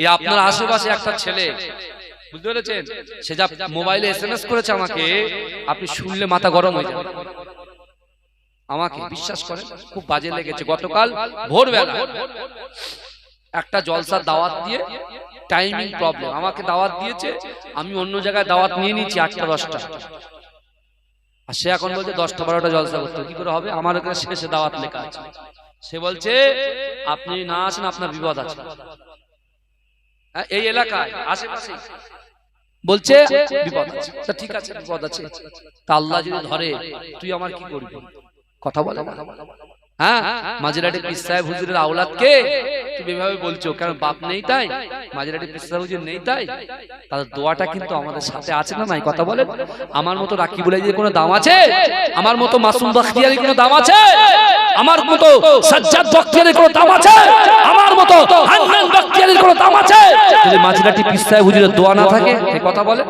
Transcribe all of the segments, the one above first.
এই আপনার আশেপাশে একটা ছেলে। বুঝতে পেরেছেন? সে যা মোবাইলে এসএমএস করেছে আমাকে, আপনি শুনলে মাথা গরম হয়ে যাবে। আমাকে বিশ্বাস করে খুব বাজে লেগেছে। গতকাল ভোরবেলা একটা জলসার দাওয়াত দিয়ে টাইমিং প্রবলেম আমাকে দাওয়াত দিয়েছে, আমি অন্য জায়গায় দাওয়াত নিয়ে নিয়েছি আটটা, দশটা। আর সে এখন বলছে, দশটা, বারোটা জলসা করতে। কি করে হবে? আমার এখানে শেষে দাওয়াত লেখা আছে। সে বলছে, আপনি না আসেন, আপনার বিপদ আছে। এই এলাকায় আশেপাশে। বলছে বিপদ। আছে ঠিক আছে বিপদ আছে। তা আল্লাহ যদি ধরে তুই আমার কি করবি? কথা বলে। হ্যাঁ মাঝেরাটে পিস সাহেব হুজুরের আওলাদ কে তুমি এভাবে বলছো, কারণ বাপ নেই তাই মাঝেরাটি পিস হুজুর নেই তাই। তাদের দোয়াটা কিন্তু আমাদের সাথে আছে না নাই? কথা বলেন। আমার মতো রাখি বলে যে কোনো দাম আছে? আমার মতো মাসুম বাখতিয়ারি কোনো দাম আছে? আমার মতো সাজ্জাদ বাখতিয়ারি কোনো দাম আছে? আমার মতো হান্নান বাখতিয়ারির কোনো দাম আছে? যদি মাঝেরাটি পিস হুজুরের দোয়া না থাকে এই কথা বলে।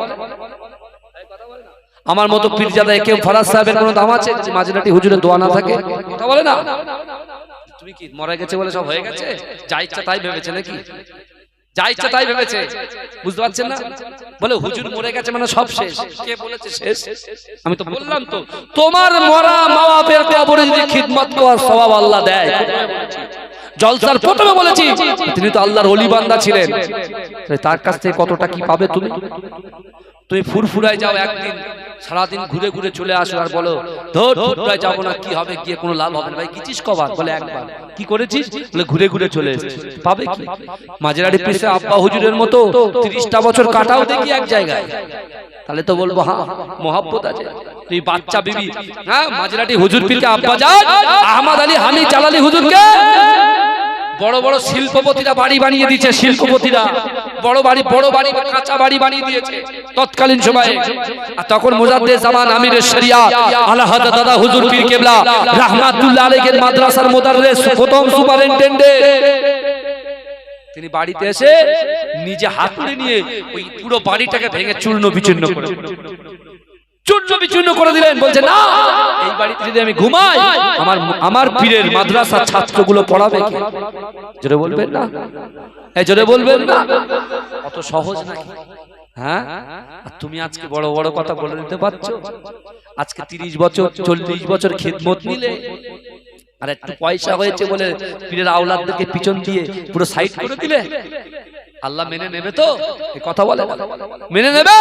আমার মতো পীরজাদা একে ফরাজ সাহেবের কোনো দাম আছে? মাঝরাটি হুজুরের দোয়া না থাকে, কথা বলে না? তুমি কি মরে গেছে বলে সব হয়ে গেছে? যা ইচ্ছা তাই ভেবেছে নাকি? যা ইচ্ছা তাই ভেবেছে। বুঝতে পারছেন না? বলে হুজুর মরে গেছে মানে সব শেষ। কে বলেছে শেষ? আমি তো বললাম তো, তোমার মরা মা বাপের কবরে যদি খিদমত করার স্বভাব আল্লাহ দেয়। জলসার প্রথমে বলেছি, তিনি তো আল্লাহর অলি বান্দা ছিলেন তার কাছ থেকে কতটা কি পাবে তুমি? তুমি ফুরফুরায় যাও একদিন, সারাদিন ঘুরে ঘুরে চলে আসো আর বলো, ধর যাব না, কি হবে, গিয়ে কোনো লাভ হবে না, ভাই গেছিস কবার? বলে একবার। কি করেছিস? বলে ঘুরে ঘুরে চলে পাবে কি? মাঝেরারি পিসে আব্বা হুজুরের মতো তিরিশটা বছর কাটাও দেখি এক জায়গায়। তাহলে তো বলব হ্যাঁ মোহাব্বত আছে। তুই বাচ্চা বিবি হ্যাঁ মাঝেরাটি হুজুর পীরকে আব্বা যান, আহমদ আলী হামি জালালি হুজুরকে। বড় বড় শিল্পপতিরা বাড়ি বানিয়ে দিচ্ছে, শিল্পপতিরা। বড় বাড়ি বড় বাড়ি, কাঁচা বাড়ি বানিয়ে দিয়েছে তৎকালীন সময়ে। আর তখন মুজাদ্দে জামান আমিরের শরিয়া আল্লাহ দাদা হুজুর পীর কেবলা, রাহমাতুল্লাহ আলাইহির মাদ্রাসার মুদাররিস প্রথম সুপারিনটেন্ডেন্ট। তিনি বাড়িতে এসে নিজে হাতুড়ি নিয়ে ওই পুরো বাড়িটাকে ভেঙে চূর্ণ বিচূর্ণ করে আমার আমার পীরের মাদ্রাসার ছাত্রগুলো পড়াবে জোরে বলবেন না? এই জোরে বলবেন? না অত সহজ নাকি? হ্যাঁ? আর তুমি আজকে বড় বড় কথা বলে দিতে পারছ? আজকে তিরিশ বছর চল্লিশ বছর খেদমত নিলে আর একটু পয়সা হয়েছে বলে পীরের আওলাদদেরকে পিছন দিয়ে পুরো সাইড করে দিলে? আল্লাহ মেনে নেবে তো? কথা বলে। মেনে নেবে?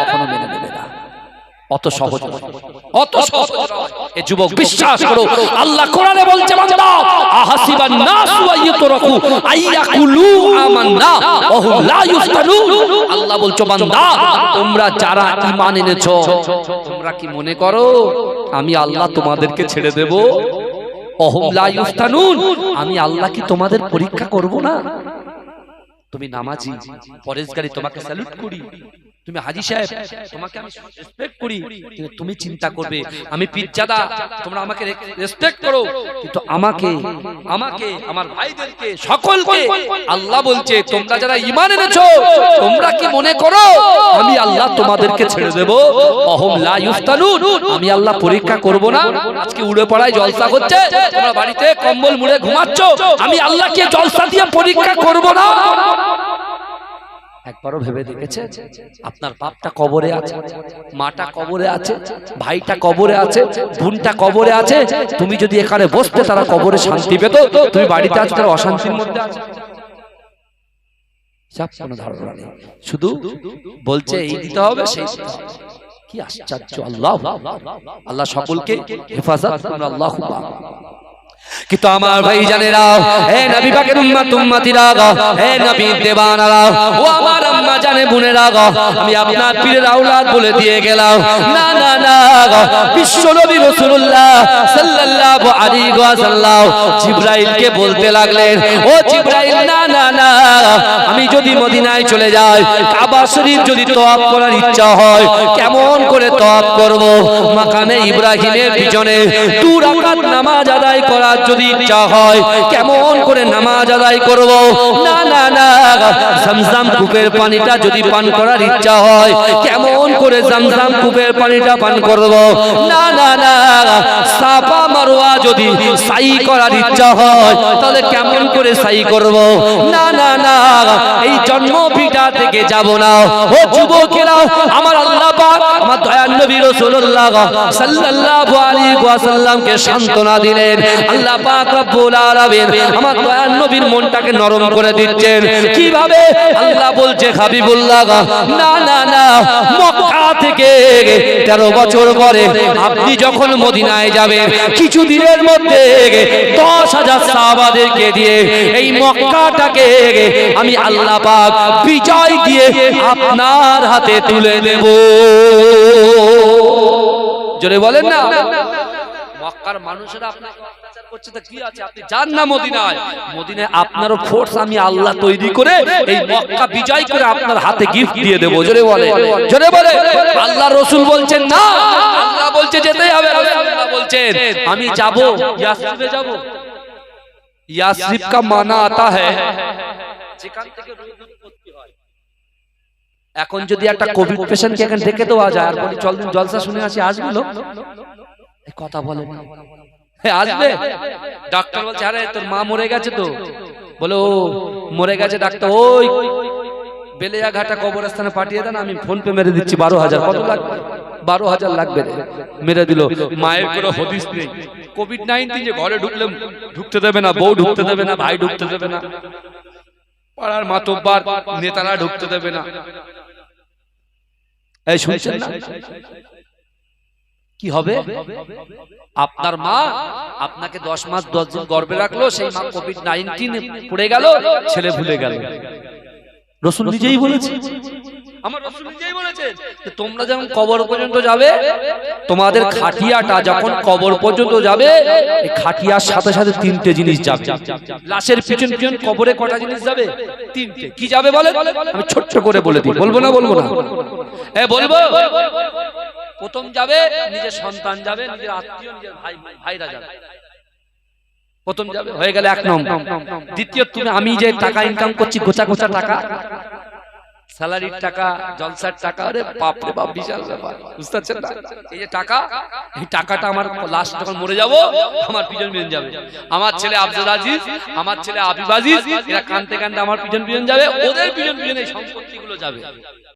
কখনো মেনে নেবে না। অত সহজ। অত সহজ এ যুবক বিশ্বাস করো আল্লাহ কোরআনে বলছে বান্দা আহাসিবান নাসু আইয়াকুলু আমান্না ওয়া হুম লা ইফতানুন আল্লাহ বলছো বান্দা তোমরা যারা ঈমান এনেছো তোমরা কি মনে করো আমি আল্লাহ তোমাদেরকে ছেড়ে দেব? অহম লা ইফতানুন আমি আল্লাহ কি তোমাদের পরীক্ষা করব না? তুমি নামাজি পরেশগারি তোমাকে স্যালুট করি। তুমি হাজি সাহেব তোমাকে আমি রেসপেক্ট করি। কিন্তু তুমি চিন্তা করবে আমি পিজ্জাদা তোমরা আমাকে রেসপেক্ট করো। কিন্তু আমাকে আমাকে আমার ভাইদেরকে সকলকে আল্লাহ বলছে তোমরা যারা ঈমান এনেছো তোমরা কি মনে করো? আল্লাহ তোমাদেরকে ছেড়ে দেব। অহম লা ইফতানুন আমি আল্লাহ পরীক্ষা করব না। আজকে উড়ে পড়ায় জলসা হচ্ছে। তোমরা বাড়িতে কম্বল মুড়ে ঘুমাচ্ছ। আমি আল্লাহকে জলসা দিয়ে পরীক্ষা করব না। একবারও ভেবে দেখেছে? আপনার বাপটা কবরে আছে, মাটা কবরে আছে, ভাইটা কবরে আছে, বোনটা কবরে আছে। তুমি যদি এখানে বসতে তারা কবরে শান্তি পেত। তুমি বাড়িতে আছো তারা অশান্তির মধ্যে আছে। চাপ কোনো ধারণা নেই শুধু বলছে এই দিতে হবে সেই কি আশ্চর্য আল্লাহ আল্লাহ সকলকে হেফাজত আল্লাহ কিন্তু আমার ভাই জানেরা হে নবী পাকের উম্মত উম্মতিরা গো হে নবী দেবানারা ও আমার আম্মা জানে বোনেরা আমি আপনার পীরের আওলাদ বলে দিয়ে গেলাম না না না গো বিশ্ব নবী রাসূলুল্লাহ সাল্লাল্লাহু আলাইহি ওয়াসাল্লাম জিবরাইলকে বলতে লাগলেন ও জিবরাইল না না না আমি যদি মদিনায় চলে যাই, কাবা শরীফ যদি তওয়াফ করার ইচ্ছা হয়, কেমন করে তওয়াফ করব? মাকামে ইব্রাহিমের পিছনে দু রাকাত নামাজ আদায় করার যদি ইচ্ছা হয়, কেমন করে নামাজ আদায় করব? না না না, জামজাম কূপের পানিটা যদি পান করার ইচ্ছা হয়, কেমন করে জামজাম কূপের পানিটা পান করব? না না না, সাফা মারওয়া যদি সাই করার ইচ্ছা হয়, তাহলে কেমন করে সাই করব। না না না, এই থেকে যাব না। ও যুবকেরা, আমার আল্লাহ পাক, আমার দয়াল নবী রাসূলুল্লাহ সাল্লাল্লাহু আলাইহি ওয়াসাল্লামকে সান্ত্বনা দিলেন। আল্লাহ পাক রব্বুল আলামিন আমার দয়াল নবীর মনটাকে নরম করে দিচ্ছেন। কীভাবে? আল্লাহ বলছে, হাবিবুল্লাহ, না না না, মক্কা থেকে 13 বছর পরে আপনি যখন মদিনায় যাবেন কিছু দিনের মধ্যে দশ হাজার সাহাবাদেরকে দিয়ে এই মক্কাটাকে আমি আল্লাহ পাক বিজয় দিয়ে আপনার হাতে তুলে দেব। জোরে বলেন না? মক্কার মানুষেরা আপনাকে অত্যাচার করছে, তা কি আছে? আপনি যান না মদিনায়। মদিনায় আপনারও ফোর্স আমি আল্লাহ তৈরি করে এই মক্কা বিজয় করে আপনার হাতে গিফট দিয়ে দেবো। জোরে বলে আল্লাহ রসুল বলছেন, না, আল্লাহ বলছে যেতেই হবে বলছেন, আমি যাব যাব। ইয়াসরিব কা মানা আতা হ্যায় যেখান থেকে রোগ উৎপত্তি হয় এখন যদি একটা কোভিড পেশেন্টকে এখানে ডেকে দেওয়া যায় আর বলি চল জলসা শুনে আসি আসবে লোক? এই কথা বলে আসবে? ডাক্তার বলছে আরে তোর মা মরে গেছে তো। বলে ও মরে গেছে ডাক্তার ওই বেলেয়া ঘাটা কবরস্থানে পাঠিয়ে দেন আমি ফোন পে মেরে দিচ্ছি বারো হাজার। কত লাগবে? বারো হাজার লাগবে মেরে দিল। মায়ের কোনো হদিস নেই। কোভিড নাইন্টিন যে ঘরে ঢুকলে ঢুকতে দেবে না বউ ঢুকতে দেবে না ভাই ঢুকতে দেবে না। পাড়ার মাতব্বার নেতারা ঢুকতে দেবে না। এই শুনছেন না? কি হবে? আপনার মা আপনাকে দশ মাস দশ দিন গর্বে রাখল সেই মা কোভিড নাইন্টিন পড়ে গেল ছেলে ভুলে গেল। রসুল নিজেই বলেছে। আমার রসুল নিজেই বলেছে যে তোমরা যখন কবর পর্যন্ত যাবে তোমাদের খাটিয়াটা যখন কবর পর্যন্ত যাবে এই খাটিয়ার সাথে সাথে তিনটে জিনিস যাবে। লাশের পিছন পিছন কবরে কটা জিনিস যাবে? তিনটে। কি যাবে বলে আমি ছোট্ট করে বলে দিই। বলব না বলব না? এ বলব? প্রথম যাবে নিজের সন্তান যাবে নিজের আত্মীয় নিজের ভাই ভাইরা যাবে। প্রথম যাবে। হয়ে গেলে এক নম্বর। দ্বিতীয় তুমি আমি যে টাকা ইনকাম করছি গোছা গোছা টাকা স্যালারির টাকা জলসার টাকা আরে বাপ রে বাপ বিশাল ব্যাপার। বুঝতে পারছেন? না এই যে টাকা এই টাকাটা আমার লাস্ট যখন মরে যাব আমার পিছন পিছন যাবে। আমার ছেলে আব্দুল আজিজ আমার ছেলে আবিব আজিজ এরা কানতে কানতে আমার পিছন পিছন যাবে ওদের পিছন পিছন এই সম্পত্তিগুলো যাবে।